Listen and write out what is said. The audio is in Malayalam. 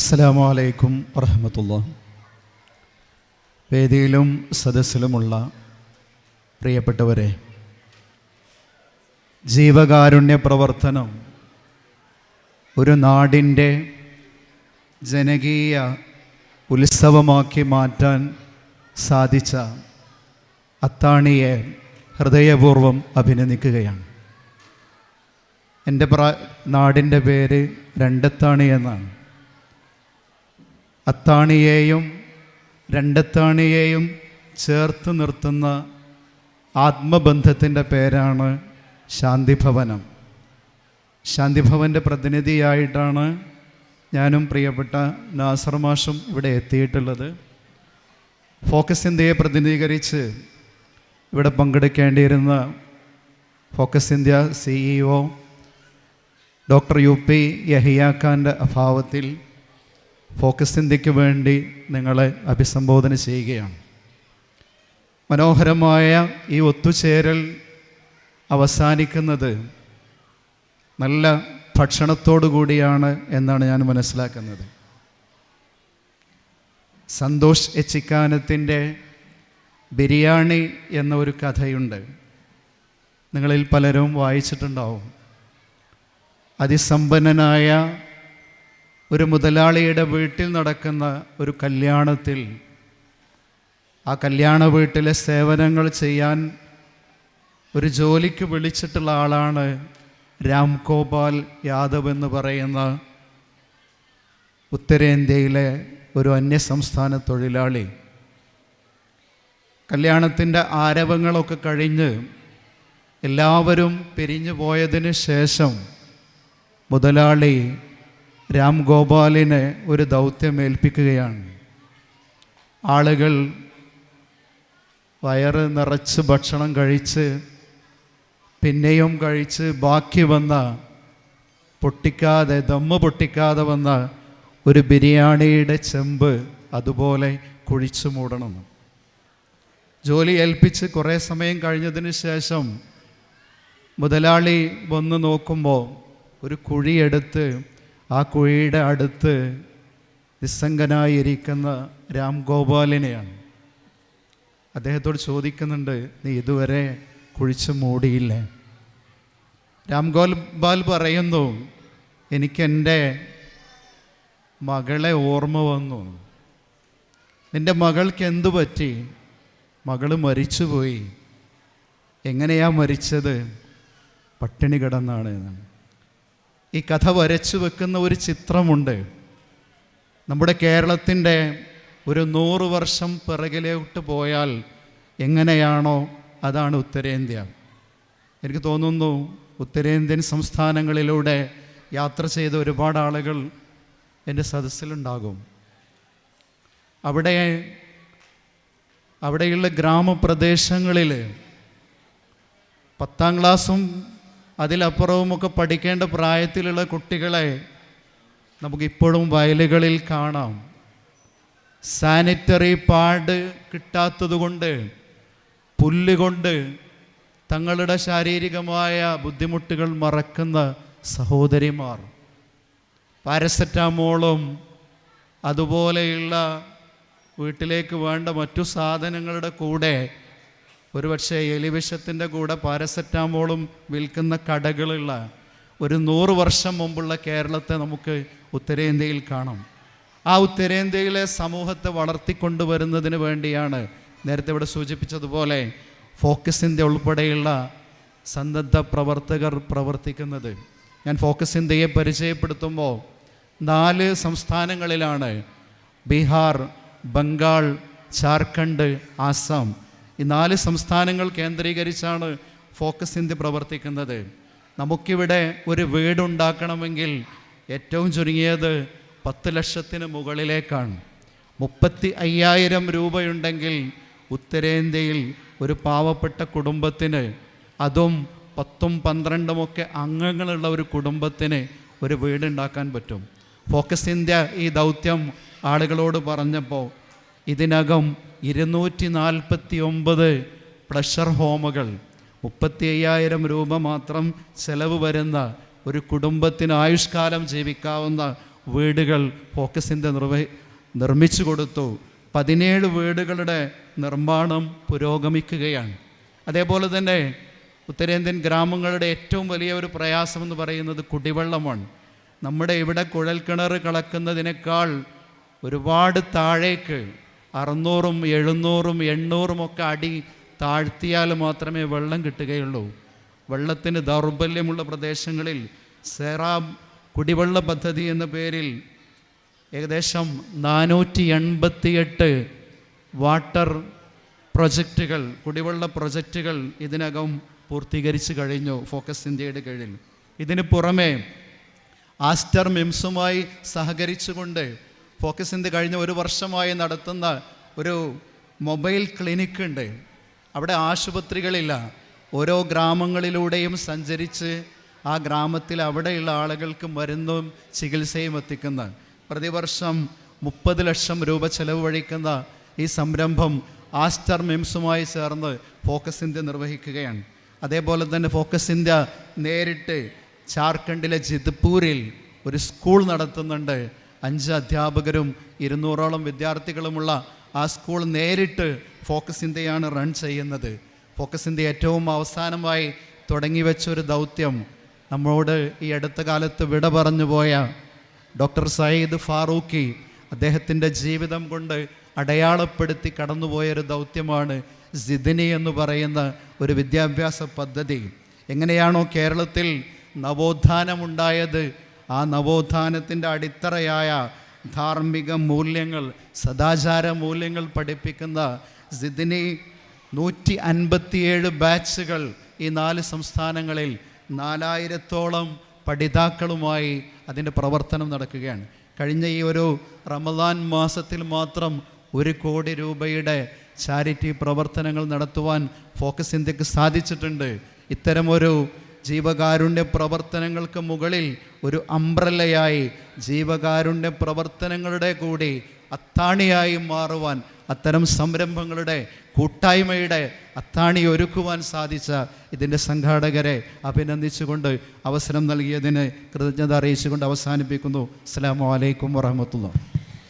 അസ്സലാമു അലൈക്കും വറഹമത്തുള്ള വേദിയിലും സദസ്സിലുമുള്ള പ്രിയപ്പെട്ടവരെ ജീവകാരുണ്യ പ്രവർത്തനം ഒരു നാടിന്റെ ജനകീയ ഉത്സവമാക്കി മാറ്റാൻ സാധിച്ച അത്താണിയെ ഹൃദയപൂർവം അഭിനന്ദിക്കുകയാണ്. എന്റെ നാടിന്റെ പേര് രണ്ടത്താണി എന്നാണ്. അത്താണിയെയും രണ്ടത്താണിയെയും ചേർത്ത് നിർത്തുന്ന ആത്മബന്ധത്തിന്റെ പേരാണ് ശാന്തിഭവനം. ശാന്തിഭവന്റെ പ്രതിനിധിയായിട്ടാണ് ഞാനും പ്രിയപ്പെട്ട നാസർ മാഷും ഇവിടെ എത്തിയിട്ടുള്ളത്. ഫോക്കസ് ഇന്ത്യയെ പ്രതിനിധീകരിച്ച് ഇവിടെ പങ്കെടുക്കേണ്ടിയിരുന്ന focus India CEO doctor U P യഹിയാഖാന്റെ അഭാവത്തിൽ ഫോക്കസ് ഇന്ത്യയ്ക്ക് വേണ്ടി നിങ്ങളെ അഭിസംബോധന ചെയ്യുകയാണ്. മനോഹരമായ ഈ ഒത്തുചേരൽ അവസാനിക്കുന്നത് നല്ല ഭക്ഷണത്തോടു കൂടിയാണ് എന്നാണ് ഞാൻ മനസ്സിലാക്കുന്നത്. സന്തോഷ് എച്ചിക്കാനത്തിന്റെ ബിരിയാണി എന്ന ഒരു കഥയുണ്ട്. നിങ്ങളിൽ പലരും വായിച്ചിട്ടുണ്ടാവും. അതിസമ്പന്നനായ ഒരു മുതലാളിയുടെ വീട്ടിൽ നടക്കുന്ന ഒരു കല്യാണത്തിൽ ആ കല്യാണ വീട്ടിലെ സേവനങ്ങൾ ചെയ്യാൻ ഒരു ജോലിക്ക് വിളിച്ചിട്ടുള്ള ആളാണ് രാം ഗോപാൽ യാദവ് എന്ന് പറയുന്ന ഉത്തരേന്ത്യയിലെ ഒരു അന്യസംസ്ഥാന തൊഴിലാളി. കല്യാണത്തിന്റെ ആരവങ്ങളൊക്കെ കഴിഞ്ഞ് എല്ലാവരും പിരിഞ്ഞു പോയതിന് ശേഷം മുതലാളി രാം ഗോപാലിനെ ഒരു ദൗത്യം ഏൽപ്പിക്കുകയാണ്. ആളുകൾ വയറ് നിറച്ച് ഭക്ഷണം കഴിച്ച് പിന്നെയും കഴിച്ച് ബാക്കി വന്ന പൊട്ടിക്കാതെ ദമ്മ് പൊട്ടിക്കാതെ വന്ന ഒരു ബിരിയാണിയുടെ ചെമ്പ് അതുപോലെ കുഴിച്ചു മൂടണം. ജോലി ഏൽപ്പിച്ച് കുറേ സമയം കഴിഞ്ഞതിന് ശേഷം മുതലാളി വന്ന് നോക്കുമ്പോൾ ഒരു കുഴിയെടുത്ത് ആ കുഴിയുടെ അടുത്ത് നിസ്സംഗനായിരിക്കുന്ന രാം ഗോപാലിനെയാണ്. അദ്ദേഹത്തോട് ചോദിക്കുന്നുണ്ട് നീ ഇതുവരെ കുഴിച്ച് മൂടിയില്ലേ? രാം ഗോപാൽ പറയുന്നു എനിക്കെന്റെ മകളെ ഓർമ്മ വന്നു. നിന്റെ മകൾക്ക് എന്തു പറ്റി? മകൾ മരിച്ചുപോയി. എങ്ങനെയാ മരിച്ചത്? പട്ടിണി കിടന്നാണ്. എന്നാണ് ഈ കഥ വരച്ചു വെക്കുന്ന ഒരു ചിത്രമുണ്ട്. നമ്മുടെ കേരളത്തിന്റെ ഒരു നൂറ് വർഷം പിറകിലോട്ട് പോയാൽ എങ്ങനെയാണോ അതാണ് ഉത്തരേന്ത്യ. എനിക്ക് തോന്നുന്നു ഉത്തരേന്ത്യൻ സംസ്ഥാനങ്ങളിലൂടെ യാത്ര ചെയ്ത ഒരുപാട് ആളുകൾ എന്റെ സദസ്സിലുണ്ടാകും. അവിടെ അവിടെയുള്ള ഗ്രാമപ്രദേശങ്ങളിൽ പത്താം ക്ലാസ്സും അതിലപ്പുറവുമൊക്കെ പഠിക്കേണ്ട പ്രായത്തിലുള്ള കുട്ടികളെ നമുക്കിപ്പോഴും വയലുകളിൽ കാണാം. സാനിറ്ററി പാഡ് കിട്ടാത്തതുകൊണ്ട് പുല്ലുകൊണ്ട് തങ്ങളുടെ ശാരീരികമായ ബുദ്ധിമുട്ടുകൾ മറക്കുന്ന സഹോദരിമാർ പാരസെറ്റാമോളും അതുപോലെയുള്ള വീട്ടിലേക്ക് വേണ്ട മറ്റു സാധനങ്ങളുടെ കൂടെ ഒരുപക്ഷെ എലിവിഷത്തിന്റെ കൂടെ പാരസെറ്റാമോളും വിൽക്കുന്ന കടകളുള്ള ഒരു നൂറ് വർഷം മുമ്പുള്ള കേരളത്തെ നമുക്ക് ഉത്തരേന്ത്യയിൽ കാണാം. ആ ഉത്തരേന്ത്യയിലെ സമൂഹത്തെ വളർത്തിക്കൊണ്ടുവരുന്നതിന് വേണ്ടിയാണ് നേരത്തെ ഇവിടെ സൂചിപ്പിച്ചതുപോലെ ഫോക്കസ് ഇന്ത്യ ഉൾപ്പെടെയുള്ള സന്നദ്ധ പ്രവർത്തകർ പ്രവർത്തിക്കുന്നത്. ഞാൻ ഫോക്കസ് ഇന്ത്യയെ പരിചയപ്പെടുത്തുമ്പോൾ നാല് സംസ്ഥാനങ്ങളിലാണ് ബീഹാർ ബംഗാൾ ജാർഖണ്ഡ് ആസാം ഈ നാല് സംസ്ഥാനങ്ങൾ കേന്ദ്രീകരിച്ചാണ് ഫോക്കസ് ഇന്ത്യ പ്രവർത്തിക്കുന്നത്. നമുക്കിവിടെ ഒരു വീടുണ്ടാക്കണമെങ്കിൽ ഏറ്റവും ചുരുങ്ങിയത് പത്ത് ലക്ഷത്തിന് മുകളിലേക്കാണ്. മുപ്പത്തി അയ്യായിരം രൂപയുണ്ടെങ്കിൽ ഉത്തരേന്ത്യയിൽ ഒരു പാവപ്പെട്ട കുടുംബത്തിന് അതും പത്തും പന്ത്രണ്ടുമൊക്കെ അംഗങ്ങളുള്ള ഒരു കുടുംബത്തിന് ഒരു വീടുണ്ടാക്കാൻ പറ്റും. ഫോക്കസ് ഇന്ത്യ ഈ ദൗത്യം ആളുകളോട് പറഞ്ഞപ്പോൾ ഇതിനകം ഇരുന്നൂറ്റി നാൽപ്പത്തി ഒമ്പത് പ്ലഷർ ഹോമുകൾ. മുപ്പത്തി അയ്യായിരം രൂപ മാത്രം ചെലവ് വരുന്ന ഒരു കുടുംബത്തിന് ആയുഷ്കാലം ജീവിക്കാവുന്ന വീടുകൾ ഫോക്കസിന്റെ നിർവ നിർമ്മിച്ചു കൊടുത്തു. പതിനേഴ് വീടുകളുടെ നിർമ്മാണം പുരോഗമിക്കുകയാണ്. അതേപോലെ തന്നെ ഉത്തരേന്ത്യൻ ഗ്രാമങ്ങളുടെ ഏറ്റവും വലിയ ഒരു പ്രയാസം എന്ന് പറയുന്നത് കുടിവെള്ളമാണ്. നമ്മുടെ ഇവിടെ കുഴൽക്കിണർ കളക്കുന്നതിനേക്കാൾ ഒരുപാട് താഴേക്ക് അറുന്നൂറും എഴുന്നൂറും എണ്ണൂറും ഒക്കെ അടി താഴ്ത്തിയാൽ മാത്രമേ വെള്ളം കിട്ടുകയുള്ളൂ. വെള്ളത്തിന് ദൗർബല്യമുള്ള പ്രദേശങ്ങളിൽ സെറാം കുടിവെള്ള പദ്ധതി എന്ന പേരിൽ ഏകദേശം നാനൂറ്റി എൺപത്തിയെട്ട് വാട്ടർ പ്രൊജക്റ്റുകൾ കുടിവെള്ള പ്രൊജക്റ്റുകൾ ഇതിനകം പൂർത്തീകരിച്ചു കഴിഞ്ഞു ഫോക്കസ് ഇന്ത്യയുടെ കീഴിൽ. ഇതിന് പുറമെ ആസ്റ്റർ മിംസുമായി സഹകരിച്ചുകൊണ്ട് ഫോക്കസ് ഇന്ത്യ കഴിഞ്ഞ ഒരു വർഷമായി നടത്തുന്ന ഒരു മൊബൈൽ ക്ലിനിക്ക് ഉണ്ട് അവിടെ ആശുപത്രികളില്ല. ഓരോ ഗ്രാമങ്ങളിലൂടെയും സഞ്ചരിച്ച് ആ ഗ്രാമത്തിൽ അവിടെയുള്ള ആളുകൾക്ക് മരുന്നും ചികിത്സയും എത്തിക്കുന്ന പ്രതിവർഷം മുപ്പത് ലക്ഷം രൂപ ചെലവ് വഴിക്കുന്ന ഈ സംരംഭം ആസ്റ്റർ മിംസുമായി ചേർന്ന് ഫോക്കസ് ഇന്ത്യ നിർവഹിക്കുകയാണ്. അതേപോലെ തന്നെ ഫോക്കസ് ഇന്ത്യ നേരിട്ട് ജാർഖണ്ഡിലെ ജിദ്പൂരിൽ ഒരു സ്കൂൾ നടത്തുന്നുണ്ട്. അഞ്ച് അധ്യാപകരും ഇരുന്നൂറോളം വിദ്യാർത്ഥികളുമുള്ള ആ സ്കൂൾ നേരിട്ട് ഫോക്കസ് ഇന്ത്യയാണ് റൺ ചെയ്യുന്നത്. ഫോക്കസ് ഇന്ത്യ ഏറ്റവും അവസാനമായി തുടങ്ങി വെച്ചൊരു ദൗത്യം. നമ്മോട് ഈ അടുത്ത കാലത്ത് വിട പറഞ്ഞു പോയ ഡോക്ടർ സയ്യിദ് ഫാറൂഖി അദ്ദേഹത്തിന്റെ ജീവിതം കൊണ്ട് അടയാളപ്പെടുത്തി കടന്നുപോയൊരു ദൗത്യമാണ് സിദിനി എന്ന് പറയുന്ന ഒരു വിദ്യാഭ്യാസ പദ്ധതി. എങ്ങനെയാണോ കേരളത്തിൽ നവോത്ഥാനമുണ്ടായത്? ആ നവോത്ഥാനത്തിന്റെ അടിത്തറയായ ധാർമ്മിക മൂല്യങ്ങൾ സദാചാര മൂല്യങ്ങൾ പഠിപ്പിക്കുന്ന സിദിനി നൂറ്റി അൻപത്തിയേഴ് ബാച്ചുകൾ ഈ നാല് സംസ്ഥാനങ്ങളിൽ നാലായിരത്തോളം പഠിതാക്കളുമായി അതിന്റെ പ്രവർത്തനം നടക്കുകയാണ്. കഴിഞ്ഞ ഈ ഒരു റമദാൻ മാസത്തിൽ മാത്രം ഒരു കോടി രൂപയുടെ ചാരിറ്റി പ്രവർത്തനങ്ങൾ നടത്തുവാൻ ഫോക്കസ് ഇന്ത്യയ്ക്ക് സാധിച്ചിട്ടുണ്ട്. ഇത്തരമൊരു ജീവകാരുണ്യ പ്രവർത്തനങ്ങൾക്ക് മുകളിൽ ഒരു അംബ്രല്ലയായി ജീവകാരുണ്യ പ്രവർത്തനങ്ങളുടെ കൂടി അത്താണിയായി മാറുവാൻ അത്തരം സംരംഭങ്ങളുടെ കൂട്ടായ്മയുടെ അത്താണി ഒരുക്കുവാൻ സാധിച്ച ഇതിന്റെ സംഘാടകരെ അഭിനന്ദിച്ചുകൊണ്ട് അവസരം നൽകിയതിന് കൃതജ്ഞത അറിയിച്ചുകൊണ്ട് അവസാനിപ്പിക്കുന്നു. അസ്സാം വലൈക്കും വറഹമത്തുള്ള